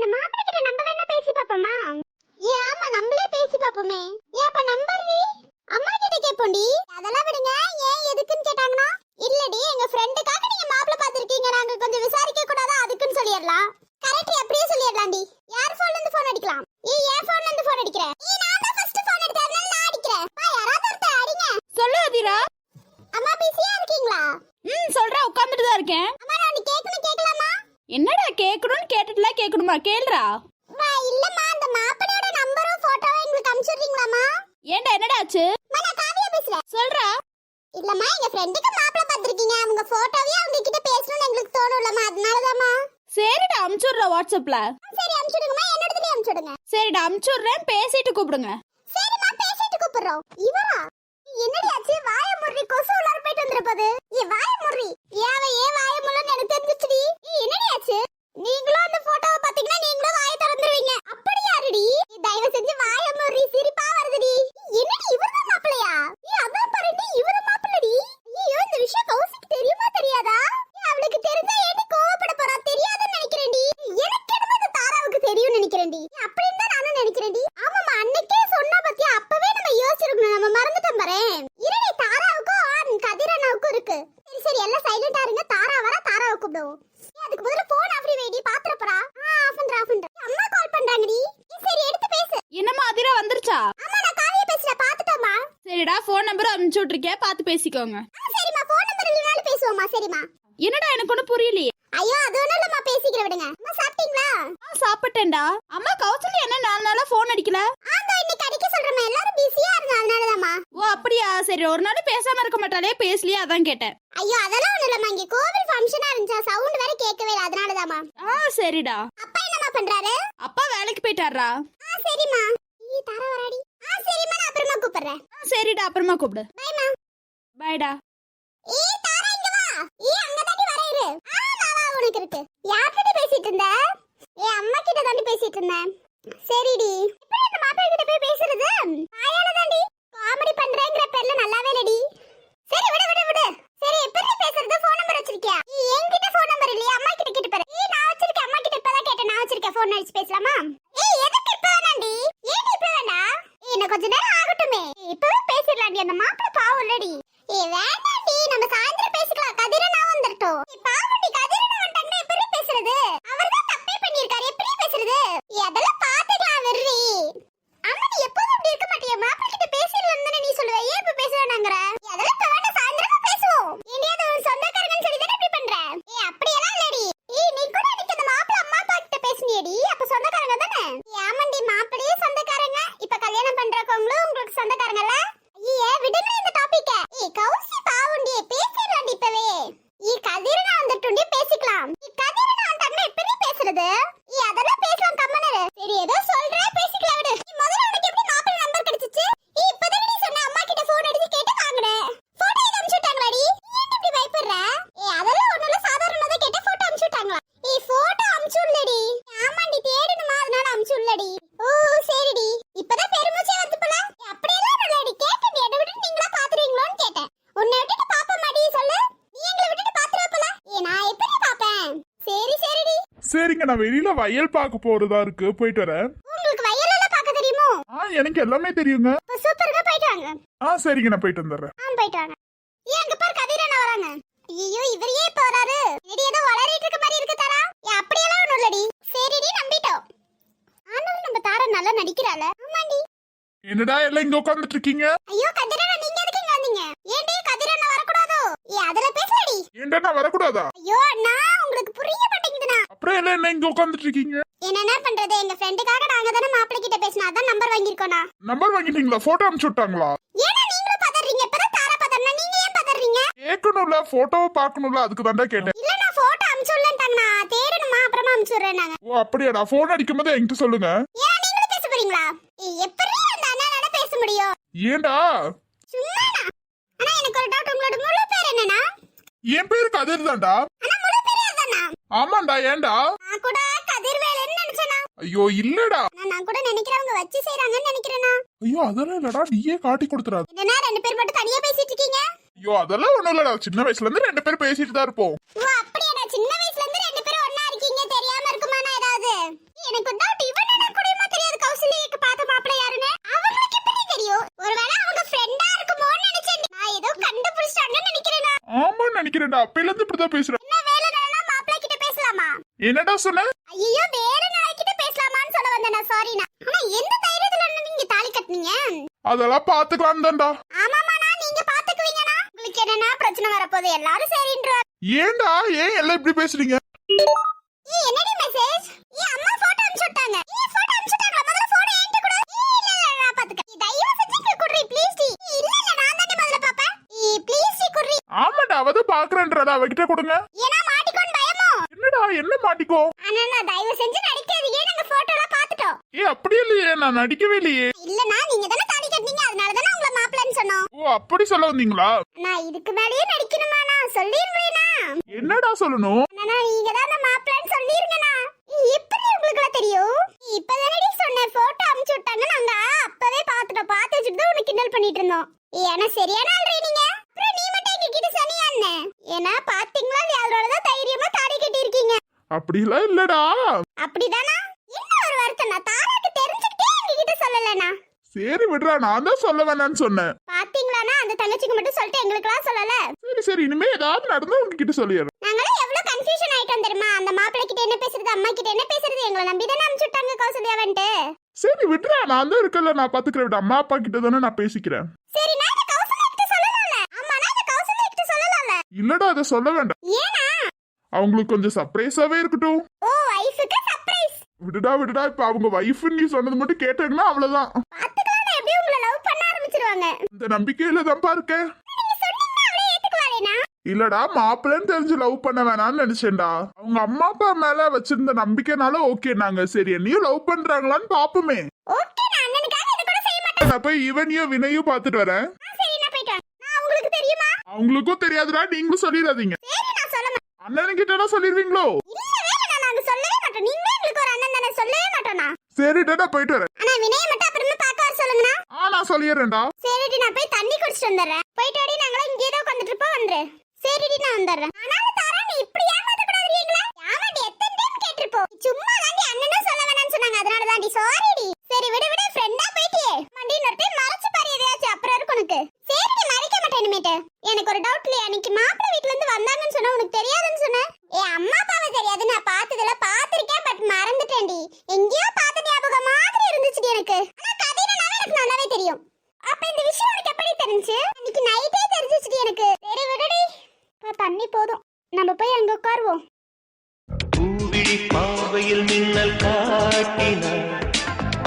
அந்த மாப்பிள்ளை கிட்ட நம்ம வேணா பேசி பாப்போமா ஏ ஆமா நம்மளே பேசி பாப்போமே ஏன் அப்ப நம்பர் அம்மா கிட்ட கேப்போண்டி அதெல்லாம் விடுங்க. ஏன் எதுக்குன்னு கேட்டாங்கன்னா இல்லடி எங்க ஃப்ரெண்டுக்காக நீங்க மாப்பிள்ளை பாத்திருக்கீங்க நாங்க கொஞ்சம் விசாரிக்க கூடாதா? அதுக்குன்னு சொல்லிடலாம். கரெக்ட் அப்படியே சொல்லிடலாம்டி யார் போன்ல இருந்து போன் அடிக்கலாம்? ஏ என் போன்ல இருந்து போன் அடிக்கிறேன் ஏ நான் தான் ஃபர்ஸ்ட் போன் எடுத்தேன். அதனால நான் அடிக்கிறேன். வா யாராவது ஒருத்தர் அடிங்க. சொல்லு அதிரா. அம்மா பிஸியா இருக்கீங்களா? ம் சொல்றா உட்காந்துட்டு தான் இருக்கேன். அம்மா நான் கேட்கலாமா என்னடா கேட்கணும்னு கேட்டுட்டுலாம் கேட்கணுமா கேளுடா. இல்லம்மா அந்த மாப்பிள்ளையோட நம்பரும் போட்டோவும் எங்களுக்கு அனுப்பிச்சுடுறீங்களாம்மா ஏன்டா என்னடா ஆச்சு? நான் காவியா பேசுறேன். சொல்றா. இல்லம்மா எங்க ஃப்ரெண்டுக்கு மாப்பிள்ளை பார்த்திருக்கீங்க. அவங்க போட்டோவே அவங்க கிட்ட பேசணும்னு எங்களுக்கு தோணும்லம்மா அதனாலதாம்மா. சரிடா அமுச்சுடுறா வாட்ஸ்அப்ல. சரி அனுப்பிச்சுடுங்கம்மா என்னோடதுலயே அனுப்பிச்சுடுங்க சரிடா அமுச்சுடுறேன் பேசிட்டு கூப்பிடுங்க. சரிம்மா பேசிட்டு கூப்பிடுறோம். இவரா? என்னடி ஆச்சு? வாய முறி கொசு உள்ளார போயிட்டு வந்திருப்பது. ஏ வாய முறி ஏவ ஏ வாய முள்ளன்னு எனக்கு தெரிஞ்சிச்சுடி ஏ என்னடி ஆச்சு? நீங்களும் அந்த போட்டோவை பாத்தீங்கன்னா நீங்களும் வாய திறந்துருவீங்க அப்படி யாருடி நீ தயவு செஞ்சு வாய முறி சிரிப்பா வருதுடி ஏய், என்னடி இவர்தான் மாப்பிளையா ஏ அதான் பாருடி இவரு மாப்பிளடி ஐயோ இந்த விஷயம் கௌசிக்கு தெரியுமா தெரியாதா ஏய், அவளுக்கு தெரிஞ்சா ஏடி கோவப்பட போறா தெரியாதுன்னு நினைக்கிறேன்டி எனக்கு என்னமோ இந்த தாராவுக்கு தெரியும் நினைக்கிறேன்டி ஏய், அப்படின்னு தான் நானும் நினைக்கிறேன்டி ஆமாமா அன்னைக்கே சொன்னா பத்தியா அப்பவே நம்ம யோசிச்சிருக்கணும் நம்ம மறந்துட்டோம் பாரு இருடி தாராவுக்கும் கதிரனாவுக்கும் இருக்கு சரி சரி எல்லாம் சைலண்டா இருங்க தாரா வர தாராவை கூப்பிடுவோம் ஏய், அதுக்கு பதிலா போன் ஆஃப் வெடி பாத்திர போறா ஆஃப் பண்ற ஆஃப் பண்ற அம்மா கால் பண்றாங்கடி ஏய், சரி எடுத்து பேசு என்னம்மா அதிரா வந்துருச்சா ஆமா நான் காவியா பேசுறேன் பாத்துட்டோமா சரிடா ஃபோன் நம்பர் அனுப்பிச்சு விட்டுருக்கேன் பார்த்து பேசிக்கோங்க. சரிம்மா போன் நம்பர் இல்லனாலும் பேசுவோமா சரிம்மா. என்னடா எனக்கு ஒன்றும் புரியலையே? ஐயோ அது ஒண்ணும் இல்லம்மா பேசிக்கிற விடுங்க. அம்மா சாப்பிட்டீங்களா? ஆ சாப்பிட்டேன்டா. அம்மா கௌசல்யா என்ன நாலு நாளா ஃபோன் அடிக்கல? ஆந்தோ இன்னைக்கு அடிக்க சொல்றேன் எல்லாரும் பிஸியா இருந்தா அதனாலதாம்மா. ஓ அப்படியா? சரி ஒரு நாள் பேசாம இருக்க மாட்டாளே பேசலையே அதான் கேட்டேன். ஐயோ அதெல்லாம் ஒண்ணும் இல்லம்மா இங்க கோவில் ஃபங்க்ஷனா இருந்துச்சா சவுண்ட் வேற கேட்கவே இல்லை அதனாலதாம்மா. ஆ சரிடா. அப்பா என்னம்மா பண்றாரு? அப்பா வேலைக்கு போயிட்டாரா ஆ சரிம்மா ஈ தாரா வராடி ஆ சரிம்மா ஆ சரிடா அப்புறமா கூப்பிடு. பைமா பாய்டா ஏ தாரா இங்க வா. ஏ அங்க தாண்டி வர இரு. ஆ மாவா உனக்கு இருக்கு. யார்கிட்ட பேசிட்டு இருந்த? ஏ அம்மா கிட்ட தாண்டி பேசிட்டு இருந்தேன். சரிடி. எப்படி அந்த மாப்பிள்ளை கிட்ட போய் பேசுறது? வாயால தாண்டி காமெடி பண்றேங்கிற பேர்ல நல்லாவே இல்லடி. சரி விடு விடு விடு. சரி எப்படி பேசுறது? ஃபோன் நம்பர் வச்சிருக்கியா? நீ என்கிட்ட ஃபோன் நம்பர் இல்லையா? அம்மா கிட்ட கேட்டு பாரு. ஏய் நான் வச்சிருக்கேன். அம்மா கிட்ட இப்பதான் கேட்டேன். நான் வச்சிருக்கேன். ஃபோன் அடிச்சு பேசலாமா? ஏய் எதுக்கு இப்ப வேணாண்டி? ஏன் இப்ப வேணா? இன்னும் கொஞ்ச நேரம் என்ன அந்த நான் வெளியில வயல் பார்க்க போறதா இருக்கு. போயிட்டு வரேன். உங்களுக்கு வயலெல்லாம் பார்க்க தெரியுமோ? ஆ எனக்கு எல்லாமே தெரியுங்க. இப்ப சூப்பருங்க போயிட்டு வாங்க. ஆ சரிங்க நான் போயிட்டு வந்துடுறேன். ஆ போயிட்டு வாங்க. ஏன் அங்க பாரு கதிரண்ணா வராங்க. ஐயோ இவர் ஏன் இப்ப வராரு? ரெடி ஏதோ வளரிட்டு இருக்க மாதிரி இருக்கு தாரா. அப்படியெல்லாம் ஒண்ணும் இல்லடி. சரிடி நம்பிட்டோம். ஆனாலும் நம்ம தாரா நல்லா நடிக்கிறாள. ஆமாண்டி. என்னடா எல்லாம் இங்க உட்காந்துட்டு இருக்கீங்க? ஐயோ கதிரண்ணா நீங்க எதுக்கு இங்க வந்தீங்க? ஏன்டி கதிரண்ணா வரக்கூடாதோ? ஏ அதுல பேசலடி. ஏன்டா நான் வரக்கூடாதா? ஐயோ அண்ணா உங்களுக்கு எல்லாம் என்ன இங்க உட்காந்துட்டு இருக்கீங்க என்னென்ன பண்றது? எங்க ஃப்ரெண்டுக்காக நாங்க தானே மாப்பிள்ளை கிட்ட பேசினா அதான் நம்பர் வாங்கியிருக்கோண்ணா நம்பர் வாங்கிட்டீங்களா? போட்டோ அனுப்பிச்சு விட்டாங்களா? ஏன்னா நீங்களும் பதறீங்க. இப்பதான் தாரா பதறனா நீங்க ஏன் பதறீங்க? கேட்கணும்ல போட்டோவை பார்க்கணும்ல அதுக்கு தாண்டா கேட்டேன். இல்ல நான் போட்டோ அனுப்பிச்சு விடலன்ட்டாங்கண்ணா தேடணுமா? அப்புறமா அனுப்பிச்சு விடுறேன் நாங்க. ஓ அப்படியாடா போன் அடிக்கும் போது என்கிட்ட சொல்லுங்க. ஏன் நீங்களும் பேச போறீங்களா? எப்படி அந்த அண்ணனால பேச முடியும்? ஏன்டா? சும்மாண்ணா. ஆனா எனக்கு ஒரு டவுட் உங்களோட முழு பேர் என்னண்ணா? என் பேரு கதிர் தான்டா ஆனா ஆமாண்டா ஏன்டா நான் கூட கதிர்வேலன்னு நினைச்சேனா. ஐயோ இல்லடா. நான் நான் கூட நினைக்கிறவங்க வச்சு செய்றாங்கன்னு நினைக்கிறேனா. ஐயோ அதெல்லாம் இல்லடா நீயே காட்டி கொடுத்துறாது. என்னன்னா ரெண்டு பேர் மட்டும் தனியா பேசிட்டு இருக்கீங்க? ஐயோ அதெல்லாம் ஒண்ணும் இல்லடா. சின்ன வயசுல இருந்து ரெண்டு பேரும் பேசிட்டு தான் இருப்போம். ஓ அப்படியாடா. சின்ன வயசுல இருந்து ரெண்டு பேரும் ஒண்ணா இருக்கீங்க தெரியாம இருக்குமாண்ணா ஏதாவது? எனக்கு டவுட் இவன் என்ன கூடயுமா தெரியாது கௌசல்யாக்கு பார்த்த மாப்பிள்ளை யாருன்னு. அவங்களுக்கு எப்படி தெரியும்? ஒருவேளை அவங்க ஃப்ரெண்டா இருக்குமோன்னு நினைச்சேன். நான் ஏதோ கண்டுபிடிச்சாங்கன்னு நினைக்கிறேன். நான். ஆமா நினைக்கிறேன்டா. அப்பையில இருந்து இப்படிதான் பேசுறேன் என்ன வேலை வேணா மாப்பிள்ளை கிட்ட பேசலாமா என்னடா சொன்ன? ஐயோ வேற நாளைக்கிட்ட பேசலாமான்னு சொல்ல வந்தேன் நான். சாரிண்ணா ஆனா எந்த தைரியத்துல அண்ணா நீங்க தாலி கட்டுனீங்க? அதெல்லாம் பாத்துக்கலாம் தான்டா. ஆமாமாண்ணா நீங்க பாத்துக்குவீங்கண்ணா. உங்களுக்கு என்னன்னா பிரச்சனை வரப்போகுது? எல்லாரும் சரின்றாங்க ஏன்டா ஏன் எல்லாம் இப்படி பேசுறீங்க? ஏய், என்னடி மெசேஜ் ஏன் அம்மா போட்டோ அனுப்பிச்சு விட்டாங்க. ஏன் போட்டோ அனுப்பிச்சு விட்டாங்களா? முதல்ல போன் என்கிட்ட கொடு. ஏய், இல்ல இல்ல நான் பாத்துக்கிறேன். நீ தயவு செஞ்சு குடுறி ப்ளீஸ் டி. இல்ல இல்ல நான் தானே முதல்ல பாப்பேன். ஏய் ப்ளீஸ் டி குடுறி. ஆமாடா அவதான் பாக்குறேன்றடா அவகிட்ட கொடுங்க. என்னடா என்ன மாட்டிக்கோ? நான் தயவு செஞ்சு நடிக்காதீங்க. நாங்க போட்டோலாம் பாத்துட்டோம் ஏ அப்படியே இல்லையே நான் நடிக்கவே இல்லையே. இல்லனா நீங்க தானே தாலி கட்டினீங்க. அதனால தானே உங்களை மாப்பிள்ளைன்னு சொன்னோம். ஓ அப்படி சொல்ல வந்தீங்களா? நான் இதுக்கு மேலயே நடிக்கணுமா நான் சொல்லிருவேனா என்னடா சொல்லணும்? அண்ணா நீங்க தான் அந்த மாப்பிள்ளைன்னு சொல்லிருங்கண்ணா எப்படி உங்களுக்கு தெரியும் இப்பதானடி சொன்னேன் போட்டோ அனுப்பிச்சு விட்டாங்க நாங்க அப்பவே பாத்துட்டோம் பார்த்து வச்சுட்டு தான் உனக்கு கிண்டல் பண்ணிட்டு இருந்தோம் ஏன்னா சரியான ஆள்றே நீங்க அப்புறம் நீ மட்டும் எங்க கிட்ட சொன்னியா என்ன ஏன்னா பாத்தீங்களா அதோட தான் தைரியமா தாடி கட்டி இருக்கீங்க அப்படிலாம் இல்லடா. அப்படிதானா? என்ன ஒரு வருத்தம் நான் தாராக்கு தெரிஞ்சுக்கிட்டே எங்க கிட்ட சொல்லலண்ணா. சரி விடுறா நான் தான் சொல்ல வேணாம்னு சொன்னேன். பாத்தீங்களாண்ணா? அந்த தங்கச்சிக்கு மட்டும் சொல்லிட்டு எங்களுக்கெல்லாம் சொல்லல. சரி சரி இனிமே ஏதாவது நடந்தா உங்ககிட்ட சொல்லிடுறேன். நாங்களாம் எவ்வளவு கன்ஃபியூஷன் ஆயிட்டோம் தெரியுமா? அந்த மாப்பிள்ளை கிட்ட என்ன பேசுறது அம்மா கிட்ட என்ன பேசுறது எங்களை நம்பி தானே அனுப்பிச்சு விட்டாங்க கௌசல்யாவன்ட்டு. சரி விடுறா நான் தான் இருக்கல நான் பாத்துக்கிறேன். விடு அம்மா அப்பா கிட்ட தானே நான் பேசிக்கிறேன். சரி நான் கௌசல்யா கிட்ட சொல்லலாம்ல. ஆமா நான் கௌசல்யா கிட்ட சொல்லலாம்ல. இல்லடா அதை சொல்ல வேண்டாம். ஏனா அவங்களுக்கு கொஞ்சம் சர்ப்ரைஸாவே இருக்கட்டும். ஓ வைஃபுக்கு சர்ப்ரைஸ் விடுடா விடுடா இப்ப அவங்க வைஃப்னு நீ சொன்னது மட்டும் கேட்டாங்கன்னா அவ்வளவுதான். பாத்துக்கலாம் எப்படியும் உங்களை லவ் பண்ண ஆரம்பிச்சிருவாங்க. இந்த நம்பிக்கையில அவளே ஏத்துக்குவாளேனா இல்லடா மாப்பிள்ளைன்னு தெரிஞ்சு லவ் பண்ண வேணாம்னு நினைச்சேன்டா. அவங்க அம்மா அப்பா மேல வச்சிருந்த நம்பிக்கைனால ஓகே நாங்க சரி என்னையும் லவ் பண்றாங்களான்னு பாப்போமே. நான் போய் இவனையும் வினையும் பாத்துட்டு வரேன். அவங்களுக்கும் தெரியாதுடா நீங்களும் சொல்லிடாதீங்க சரி நான் சொல்ல மாட்டேன் அண்ணன் கிட்ட சொல்லிடுவீங்களோ இல்லவே இல்லை நான் சொல்லவே மாட்டோம். நீங்களே எங்களுக்கு ஒரு அண்ணன் தானே. சொல்லவே மாட்டோம்னா சரிடா நான் போயிட்டு வரேன். வினய மட்டும் அப்புறமா பார்க்க வர சொல்லுங்கண்ணா. ஆ நான் சொல்லிடுறேன்டா. சரிடி நான் போய் தண்ணி குடிச்சிட்டு வந்துடுறேன். போயிட்டு வாடி நாங்களா இங்கே தான் இருப்போம். வந்துரு. சரிடி நான் வந்துடுறேன். ஆனாலும் தாரா நீ இப்படி ஏமாத்த கூடாதுங்களா ஏமாட்டி எத்தனை டைம் கேட்டிருப்போம். சும்மா தாண்டி அண்ணனும் சொல்ல வேணாம்னு சொன்னாங்க. அதனால தாண்டி சாரிடி சரி விடு விடு ஃப்ரெண்டா போயிட்டியே மண்டி இன்னொரு டைம் மறைச்சு பாரு எதையாச்சும் அப்புறம் இருக்கும் உனக்கு சரிடி மறைக்க மாட்டேன் இனிமேட்டு எனக்கு ஒரு டவுட் இல்லையா அன்னைக்கு மாப்பிள்ளை வீட்ல இருந்து வந்தாங்கன்னு சொன்னா உனக்கு தெரியாதுன்னு சொன்னேன் ஏ அம்மா அப்பாவை தெரியாது நான் பார்த்ததுல பார்த்திருக்கேன் பட் மறந்துட்டேன்டி எங்கேயோ பார்த்த ஞாபகம் மாதிரி இருந்துச்சுடி எனக்கு ஆனா கதையினால எனக்கு நல்லாவே தெரியும். அப்ப இந்த விஷயம் உனக்கு எப்படி தெரிஞ்சு? இன்னைக்கு நைட்டே தெரிஞ்சிச்சுடி எனக்கு. சரி விடுடி. தண்ணி போதும். நம்ம போய் அங்க உட்காருவோம். பூவிழி பாவையில் மின்னல் காட்டினார்.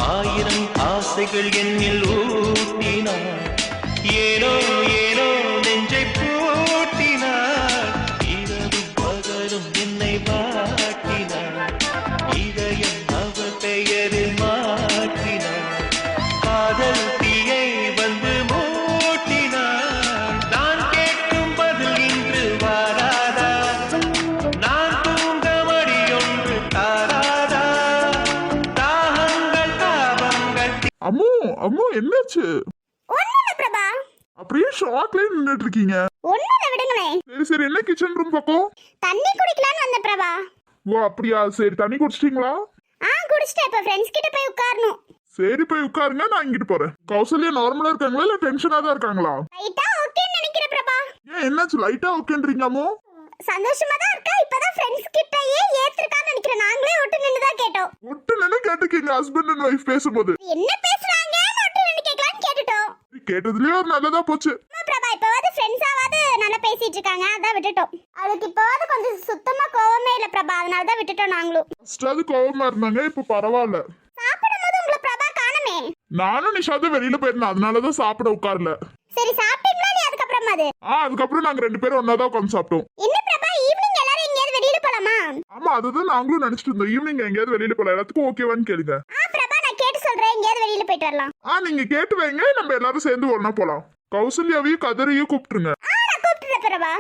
ஆயிரம் ஆசைகள் என்னில் ஊட்டினார். ஏனோ அம்மு அம்மு என்னாச்சு? பிரபா. அப்படியே ஷாக்லயே நின்னுட்டு இருக்கீங்க ஒண்ணுல விடுங்களேன் சரி சரி என்ன கிச்சன் ரூம் பக்கம் தண்ணி குடிக்கலாம்னு வந்த பிரபா. ஓ அப்படியா? சரி தண்ணி குடிச்சிட்டீங்களா? ஆ குடிச்சிட்டேன். இப்ப ஃப்ரெண்ட்ஸ் கிட்ட போய் உட்காரணும். சரி போய் உட்காருங்க நான் இங்கிட்டு போறேன். கௌசல்யா நார்மலா இருக்காங்களா இல்ல டென்ஷனா தான் இருக்காங்களா? ரைட்டா ஓகேன்னு நினைக்கிறேன் பிரபா. ஏன் என்னாச்சு? லைட்டா ஓகேன்றீங்க அம்மு? சந்தோஷமா தான் இருக்கா? இப்பதான் ஃப்ரெண்ட்ஸ் கிட்டயே ஏத்திருக்கான்னு நினைக்கிறேன். நாங்களே ஒட்டு நின்று தான் கேட்டோம். ஒட்டு நின்னு கேட்டுக்கீங்க ஹஸ்பண்ட் அண்ட் ஒய்ஃப் பேசும்போது. என்ன பேசுறாங்க? ஒட்டு நின்று கேட்கலான்னு கேட்டுட்டோம். கேட்டதுலயே ஒரு நல்லதா போச்சு. பிரபா இப்பவாவது ஃப்ரெண்ட்ஸாவது நல்லா பேசிட்டு இருக்காங்க. அதான் விட்டுட்டோம். அவளுக்கு இப்பவாவது கொஞ்சம் சுத்தமா கோவமே இல்ல பிரபா. அதனால தான் விட்டுட்டோம் நாங்களும். ஃபர்ஸ்ட் அது கோவமா இருந்தாங்க இப்ப பரவாயில்ல. சாப்பிடும்போது உங்களை பிரபா காணமே. நானும் நிஷாதும் வெளியில போயிருந்தேன் அதனாலதான் சாப்பிட உட்காரல. சரி சாப்பிட்டீங்களா இல்லையா அதுக்கப்புறமா அது ஆ அதுக்கப்புறம் நாங்க ரெண்டு பேரும் ஒன்னாதான் உட்காந்து சாப்பிட்டோம். ஆமா அதுதான் நாங்களும் நினைச்சிட்டு இருந்தோம். ஈவினிங் எங்கேயாவது வெளியில போலாம். எல்லாத்துக்கும் ஓகேவான்னு கேளுங்க. ஆ பிரபா நான் கேட்டு சொல்றேன். எங்கேயாவது வெளியில போயிட்டு வரலாம். ஆ நீங்க கேட்டு வைங்க. நம்ம எல்லாரும் சேர்ந்து ஒண்ணா போலாம். கௌசல்யாவையும் கதரையும் கூப்பிட்டுருங்க. ஆ நான் கூப்பிட்டுறேன் பிரபா.